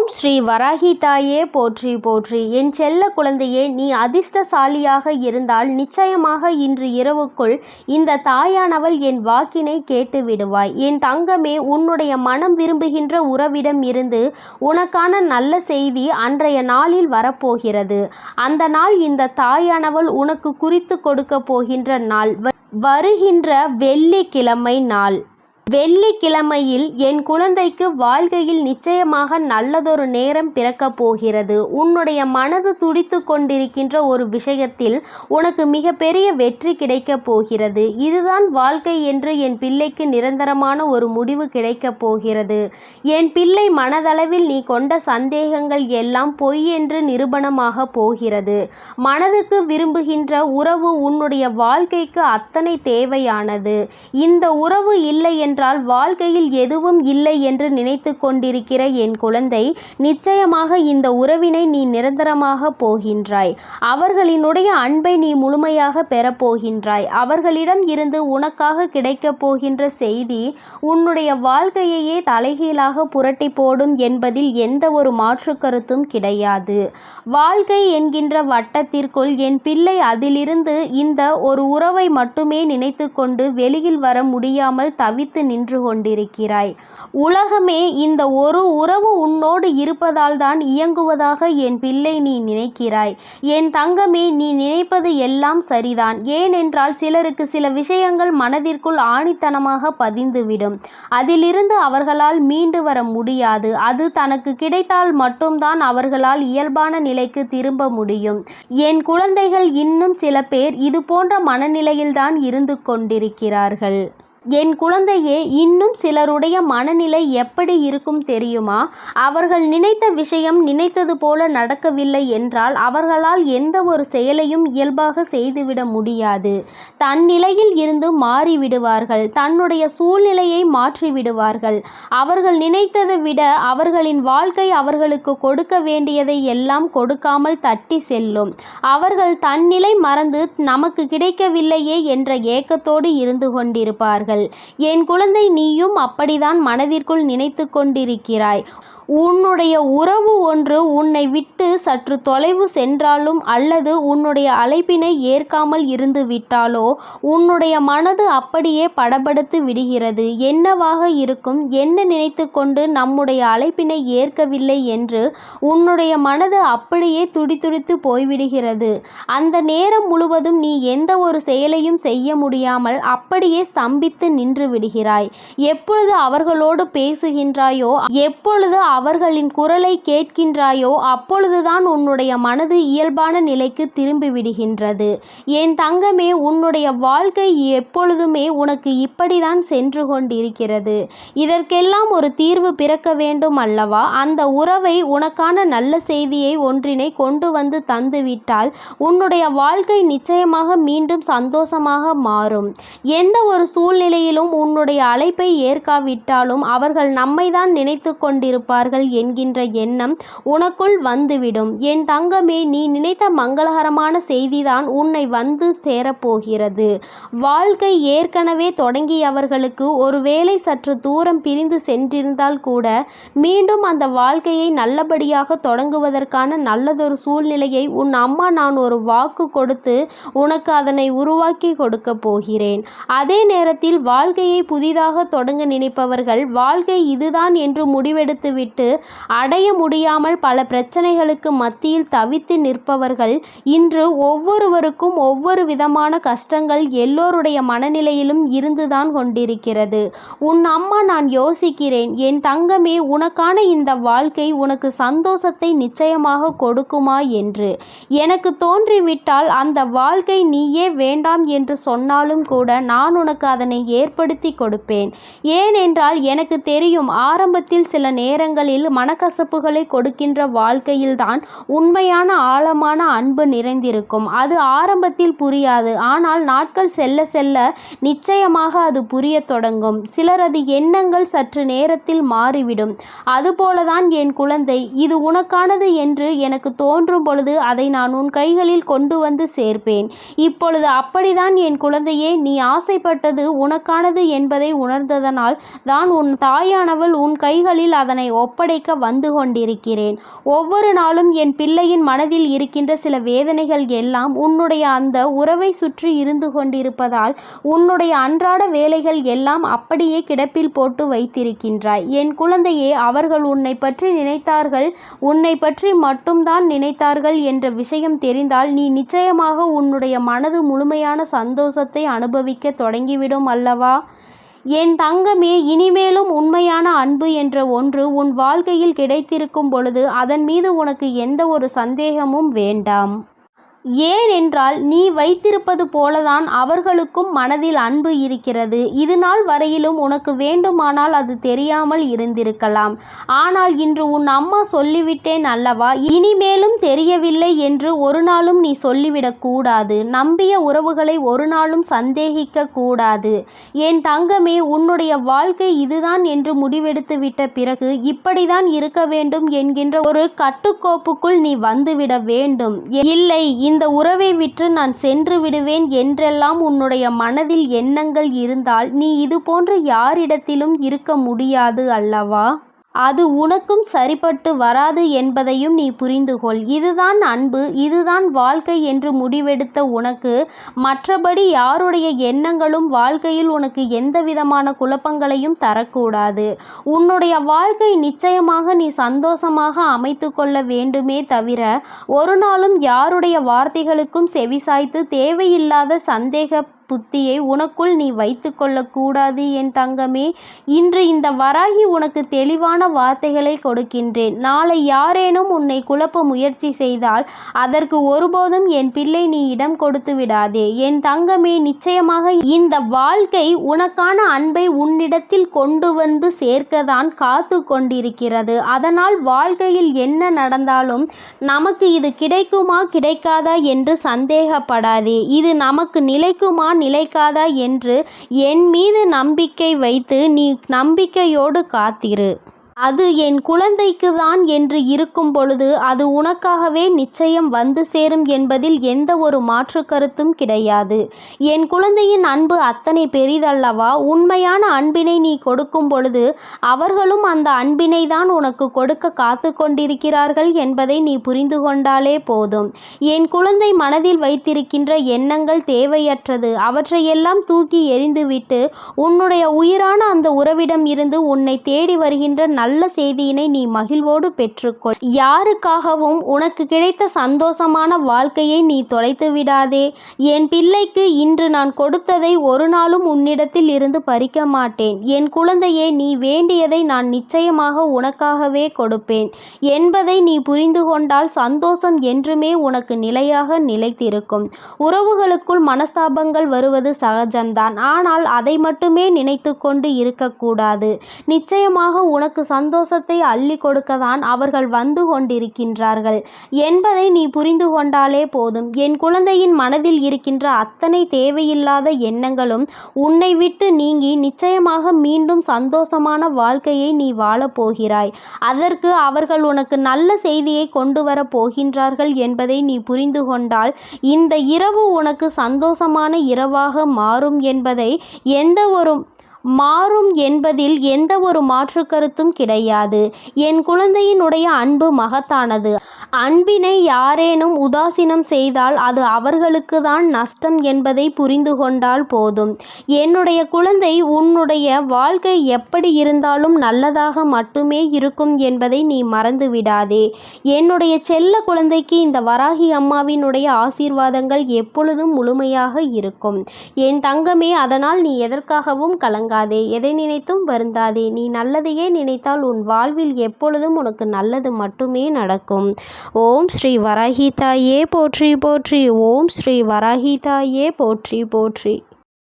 ஓம் ஸ்ரீ வராகி தாயே போற்றி போற்றி. என் செல்ல குழந்தையே நீ அதிர்ஷ்டசாலியாக இருந்தால் நிச்சயமாக இன்று இரவுக்குள் இந்த தாயானவள் என் வாக்கினை கேட்டு விடுவாய். என் தங்கமே உன்னுடைய மனம் விரும்புகின்ற உறவிடம் இருந்து உனக்கான நல்ல செய்தி அன்றைய நாளில் வரப்போகிறது. அந்த நாள் இந்த தாயானவள் உனக்கு குறித்து கொடுக்க போகின்ற நாள். வ- வருகின்ற வெள்ளிக்கிழமை நாள். வெள்ளிக்கிழமையில் என் குழந்தைக்கு வாழ்க்கையில் நிச்சயமாக நல்லதொரு நேரம் பிறக்கப் போகிறது. உன்னுடைய மனது துடித்து கொண்டிருக்கின்ற ஒரு விஷயத்தில் உனக்கு மிகப்பெரிய வெற்றி கிடைக்கப் போகிறது. இதுதான் வாழ்க்கை என்று என் பிள்ளைக்கு நிரந்தரமான ஒரு முடிவு கிடைக்கப் போகிறது. என் பிள்ளை மனதளவில் நீ கொண்ட சந்தேகங்கள் எல்லாம் பொய் என்று நிரூபணமாக போகிறது. மனதுக்கு விரும்புகின்ற உறவு உன்னுடைய வாழ்க்கைக்கு அத்தனை தேவையானது. இந்த உறவு இல்லை என்றால் வாழ்க்கையில் எதுவும் இல்லை என்று நினைத்து கொண்டிருக்கிற என் குழந்தை நிச்சயமாக இந்த உறவினை நீ நிரந்தரமாக போகின்றாய். அவர்களினுடைய அன்பை நீ முழுமையாக பெறப்போகின்றாய் அவர்களிடம் இருந்து உனக்காக கிடைக்கப் போகின்ற செய்தி உன்னுடைய வாழ்க்கையையே தலைகீழாக புரட்டி போடும் என்பதில் எந்த ஒரு மாற்று கருத்தும் கிடையாது. வாழ்க்கை என்கின்ற வட்டத்திற்குள் என் பிள்ளை அதிலிருந்து இந்த ஒரு உறவை மட்டுமே நினைத்து கொண்டு வெளியில் வர முடியாமல் தவித்து நின்று கொண்டிருக்கிறாய். உலகமே இந்த ஒரு உறவு உன்னோடு இருப்பதால் தான் இயங்குவதாக என் பிள்ளை நீ நினைக்கிறாய். என் தங்கமே நீ நினைப்பது எல்லாம் சரிதான். ஏனென்றால் சிலருக்கு சில விஷயங்கள் மனதிற்குள் ஆணித்தனமாக பதிந்துவிடும். அதிலிருந்து அவர்களால் மீண்டு வர முடியாது. அது தனக்கு கிடைத்தால் மட்டும்தான் அவர்களால் இயல்பான நிலைக்கு திரும்ப முடியும். என் குழந்தைகள் இன்னும் சில பேர் இது போன்ற மனநிலையில்தான் இருந்து கொண்டிருக்கிறார்கள். என் குழந்தையே இன்னும் சிலருடைய மனநிலை எப்படி இருக்கும் தெரியுமா? அவர்கள் நினைத்த விஷயம் நினைத்தது போல நடக்கவில்லை என்றால் அவர்களால் எந்த ஒரு செயலையும் இயல்பாக செய்துவிட முடியாது. தன் நிலையில் இருந்து மாறிவிடுவார்கள். தன்னுடைய சூழ்நிலையை மாற்றி விடுவார்கள் அவர்கள் நினைத்ததை விட அவர்களின் வாழ்க்கை அவர்களுக்கு கொடுக்க வேண்டியதை எல்லாம் கொடுக்காமல் தட்டி செல்லும். அவர்கள் தன்னிலை மறந்து நமக்கு கிடைக்கவில்லையே என்ற ஏக்கத்தோடு இருந்து கொண்டிருப்பார்கள். என் குழந்தை நீயும் அப்படிதான் மனதிற்குள் நினைத்து கொண்டிருக்கிறாய். உன்னுடைய உறவு ஒன்று உன்னை விட்டு சற்று தொலைவு சென்றாலும் அல்லது உன்னுடைய அழைப்பினை ஏற்காமல் இருந்து விட்டாலோ உன்னுடைய மனது அப்படியே படபடுத்து விடுகிறது. என்னவாக இருக்கும்? என்ன நினைத்து கொண்டு நம்முடைய அழைப்பினை ஏற்கவில்லை என்று உன்னுடைய மனது அப்படியே துடிதுடித்து போய்விடுகிறது. அந்த நேரம் முழுவதும் நீ எந்த ஒரு செயலையும் செய்ய முடியாமல் அப்படியே ஸ்தம்பித்து நின்று விடுகிறாய். எப்பொழுது அவர்களோடு பேசுகின்றாயோ எப்பொழுது அவர்களின் குரலை கேட்கின்றாயோ அப்பொழுதுதான் உன்னுடைய மனது இயல்பான நிலைக்கு திரும்பி விடுகின்றது. என் தங்கமே உன்னுடைய வாழ்க்கை எப்பொழுதுமே உனக்கு இப்படிதான் சென்று கொண்டிருக்கிறது. இதற்கெல்லாம் ஒரு தீர்வு பிறக்க வேண்டும் அல்லவா? அந்த உறவை உனக்கான நல்ல செய்தியை ஒன்றினை கொண்டு வந்து தந்துவிட்டால் உன்னுடைய வாழ்க்கை நிச்சயமாக மீண்டும் சந்தோஷமாக மாறும். எந்த ஒரு சூழ்நிலையிலும் உன்னுடைய அழைப்பை ஏற்காவிட்டாலும் அவர்கள் நம்மை தான் நினைத்து கொண்டிருப்பார்கள் என்கின்ற எண்ணம் உனக்குள் வந்துவிடும். என் தங்கமே நீ நினைத்த மங்களகரமான செய்திதான் உன்னை வந்து சேரப்போகிறது. வாழ்க்கை ஏற்கனவே தொடங்கியவர்களுக்கு ஒருவேளை சற்று தூரம் பிரிந்து சென்றிருந்தால் கூட மீண்டும் அந்த வாழ்க்கையை நல்லபடியாக தொடங்குவதற்கான நல்லதொரு சூழ்நிலையை உன் அம்மா நான் ஒரு வாக்கு கொடுத்து உனக்கு அதனை உருவாக்கி கொடுக்க போகிறேன். அதே நேரத்தில் வாழ்க்கையை புதிதாக தொடங்க நினைப்பவர்கள் வாழ்க்கை இதுதான் என்று முடிவெடுத்துவிட்டு அடைய முடியாமல் பல பிரச்சனைகளுக்கு மத்தியில் தவித்து நிற்பவர்கள் இன்று ஒவ்வொருவருக்கும் ஒவ்வொரு விதமான கஷ்டங்கள் எல்லோருடைய மனநிலையிலும் இருந்துதான் கொண்டிருக்கிறது. உன் அம்மா நான் யோசிக்கிறேன். என் தங்கமே உனக்கான இந்த வாழ்க்கை உனக்கு சந்தோஷத்தை நிச்சயமாக கொடுக்குமா என்று. எனக்கு தோன்றிவிட்டால் அந்த வாழ்க்கை நீயே வேண்டாம் என்று சொன்னாலும் கூட நான் உனக்கு அதனை ஏற்படுத்தி கொடுப்பேன். ஏனென்றால் எனக்கு தெரியும் ஆரம்பத்தில் சில நேரங்களில் மனக்கசப்புகளை கொடுக்கின்ற வாழ்க்கையில்தான் உண்மையான ஆழமான அன்பு நிறைந்திருக்கும். அது ஆரம்பத்தில் புரியாது ஆனால் நாட்கள் செல்ல செல்ல நிச்சயமாக அது புரியத் தொடங்கும். சிலரது எண்ணங்கள் சற்று நேரத்தில் மாறிவிடும். அதுபோலதான் என் குழந்தை இது உனக்கானது என்று எனக்கு தோன்றும் பொழுது அதை நான் உன் கைகளில் கொண்டு வந்து சேர்ப்பேன். இப்பொழுது அப்படிதான் என் குழந்தையே நீ ஆசைப்பட்டது உனக்கு உனக்கானது என்பதை உணர்ந்ததனால் தான் உன் தாயானவள் உன் கைகளில் அதனை ஒப்படைக்க வந்து கொண்டிருக்கிறேன். ஒவ்வொரு நாளும் என் பிள்ளையின் மனதில் இருக்கின்ற சில வேதனைகள் எல்லாம் உன்னுடைய அந்த உறவை சுற்றி இருந்து கொண்டிருப்பதால் உன்னுடைய அன்றாட வேலைகள் எல்லாம் அப்படியே கிடப்பில் போட்டு வைத்திருக்கின்றாய். என் குழந்தையே அவர்கள் உன்னை பற்றி நினைத்தார்கள் உன்னை பற்றி மட்டும்தான் நினைத்தார்கள் என்ற விஷயம் தெரிந்தால் நீ நிச்சயமாக உன்னுடைய மனது முழுமையான சந்தோஷத்தை அனுபவிக்க தொடங்கிவிடும் அல்ல அல்லவா? என் தங்கமே இனிமேலும் உண்மையான அன்பு என்ற ஒன்று உன் வாழ்க்கையில் கிடைத்திருக்கும் பொழுது அதன் மீது உனக்கு எந்த ஒரு சந்தேகமும் வேண்டாம். ஏனென்றால் நீ வைத்திருப்பது போலதான் அவர்களுக்கும் மனதில் அன்பு இருக்கிறது. இது நாள் வரையிலும் உனக்கு வேண்டுமானால் அது தெரியாமல் இருந்திருக்கலாம். ஆனால் இன்று உன் அம்மா சொல்லிவிட்டேன் அல்லவா? இனிமேலும் தெரியவில்லை என்று ஒரு நாளும் நீ சொல்லிவிடக்கூடாது நம்பிய உறவுகளை ஒரு நாளும் சந்தேகிக்க கூடாது. என் தங்கமே உன்னுடைய வாழ்க்கை இதுதான் என்று முடிவெடுத்து விட்ட பிறகு இப்படிதான் இருக்க வேண்டும் என்கின்ற ஒரு கட்டுக்கோப்புக்குள் நீ வந்துவிட வேண்டும். இல்லை இந்த உறவை விற்று நான் சென்று விடுவேன் என்றெல்லாம் உன்னுடைய மனதில் எண்ணங்கள் இருந்தால் நீ இதுபோன்று யாரிடத்திலும் இருக்க முடியாது அல்லவா? அது உனக்கும் சரிப்பட்டு வராது என்பதையும் நீ புரிந்துகொள். இதுதான் அன்பு இதுதான் வாழ்க்கை என்று முடிவெடுத்த உனக்கு. மற்றபடி யாருடைய எண்ணங்களும் வாழ்க்கையில் உனக்கு எந்த விதமான குழப்பங்களையும் தரக்கூடாது. உன்னுடைய வாழ்க்கை நிச்சயமாக நீ சந்தோஷமாக அமைத்து கொள்ள வேண்டுமே தவிர ஒரு நாளும் யாருடைய வார்த்தைகளுக்கும் செவிசாய்த்து தேவையில்லாத சந்தேக புத்தியை உனக்குள் நீ வைத்து கொள்ளக்கூடாது என் தங்கமே. இன்று இந்த வராகி உனக்கு தெளிவான வார்த்தைகளை கொடுக்கின்றேன். நாளை யாரேனும் உன்னை குழப்ப முயற்சி செய்தால் அதற்கு ஒருபோதும் என் பிள்ளை நீ இடம் கொடுத்து விடாதே. என் தங்கமே நிச்சயமாக இந்த வாழ்க்கை உனக்கான அன்பை உன்னிடத்தில் கொண்டு வந்து சேர்க்கதான் காத்து கொண்டிருக்கிறது. அதனால் வாழ்க்கையில் என்ன நடந்தாலும் நமக்கு இது கிடைக்குமா கிடைக்காதா என்று சந்தேகப்படாதே. இது நமக்கு நிலைக்குமா நிலைக்காதா என்று என் மீது நம்பிக்கை வைத்து நீ நம்பிக்கையோடு காத்திரு. அது என் குழந்தைக்கு தான் என்று இருக்கும் பொழுது அது உனக்காகவே நிச்சயம் வந்து சேரும் என்பதில் எந்த ஒரு மாற்று கருத்தும் கிடையாது. என் குழந்தையின் அன்பு அத்தனை பெரிதல்லவா? உண்மையான அன்பினை நீ கொடுக்கும் பொழுது அவர்களும் அந்த அன்பினை தான் உனக்கு கொடுக்க காத்து கொண்டிருக்கிறார்கள் என்பதை நீ புரிந்து கொண்டாலே போதும். என் குழந்தை மனதில் வைத்திருக்கின்ற எண்ணங்கள் தேவையற்றது. அவற்றையெல்லாம் தூக்கி எறிந்துவிட்டு உன்னுடைய உயிரான அந்த உறவிடம் இருந்து உன்னை தேடி வருகின்ற நல்ல நல்ல செய்தியினை நீ மகிழ்வோடு பெற்றுக்கொள். யாருக்காகவும் உனக்கு கிடைத்த சந்தோஷமான வாழ்க்கையை நீ தொலைத்து விடாதே. என் பிள்ளைக்கு இன்று நான் கொடுத்ததை ஒரு நாளும் உன்னிடத்தில் இருந்து பறிக்க மாட்டேன். என் குழந்தையே நீ வேண்டியதை நான் நிச்சயமாக உனக்காகவே கொடுப்பேன். என்பதை நீ புரிந்து கொண்டால் சந்தோஷம் என்றுமே உனக்கு நிலையாக நிலைத்திருக்கும். உறவுகளுக்குள் மனஸ்தாபங்கள் வருவது சகஜம்தான். ஆனால் அதை மட்டுமே நினைத்து கொண்டு இருக்கக்கூடாது. நிச்சயமாக உனக்கு சந்தோஷத்தை அள்ளி கொடுக்கத்தான் அவர்கள் வந்து கொண்டிருக்கின்றார்கள். என்பதை நீ புரிந்து கொண்டாலே போதும். என் குழந்தையின் மனதில் இருக்கின்ற அத்தனை தேவையில்லாத எண்ணங்களும் உன்னை விட்டு நீங்கி நிச்சயமாக மீண்டும் சந்தோஷமான வாழ்க்கையை நீ வாழப்போகிறாய் அதற்கு அவர்கள் உனக்கு நல்ல செய்தியை கொண்டு வர போகின்றார்கள் என்பதை நீ புரிந்து கொண்டால் இந்த இரவு உனக்கு சந்தோஷமான இரவாக மாறும் என்பதை எந்த ஒரு மாறும் என்பதில் எந்த ஒரு மாற்று கருத்தும் கிடையாது. என் குழந்தையினுடைய அன்பு மகத்தானது. அன்பினை யாரேனும் உதாசீனம் செய்தால் அது அவர்களுக்கு தான் நஷ்டம் என்பதை புரிந்து கொண்டால் போதும். என்னுடைய குழந்தை உன்னுடைய வாழ்க்கை எப்படி இருந்தாலும் நல்லதாக மட்டுமே இருக்கும் என்பதை நீ மறந்து விடாதே என்னுடைய செல்ல குழந்தைக்கு இந்த வராகி அம்மாவினுடைய ஆசீர்வாதங்கள் எப்பொழுதும் முழுமையாக இருக்கும். என் தங்கமே அதனால் நீ எதற்காகவும் கலங்க கலங்காதே எதை நினைத்தும் வருந்தாதே. நீ நல்லதையே நினைத்தால் உன் வாழ்வில் எப்பொழுதும் உனக்கு நல்லது மட்டுமே நடக்கும். ஓம் ஸ்ரீ வராகிதாயே போற்றி போற்றி. ஓம் ஸ்ரீ வராகிதாயே போற்றி போற்றி.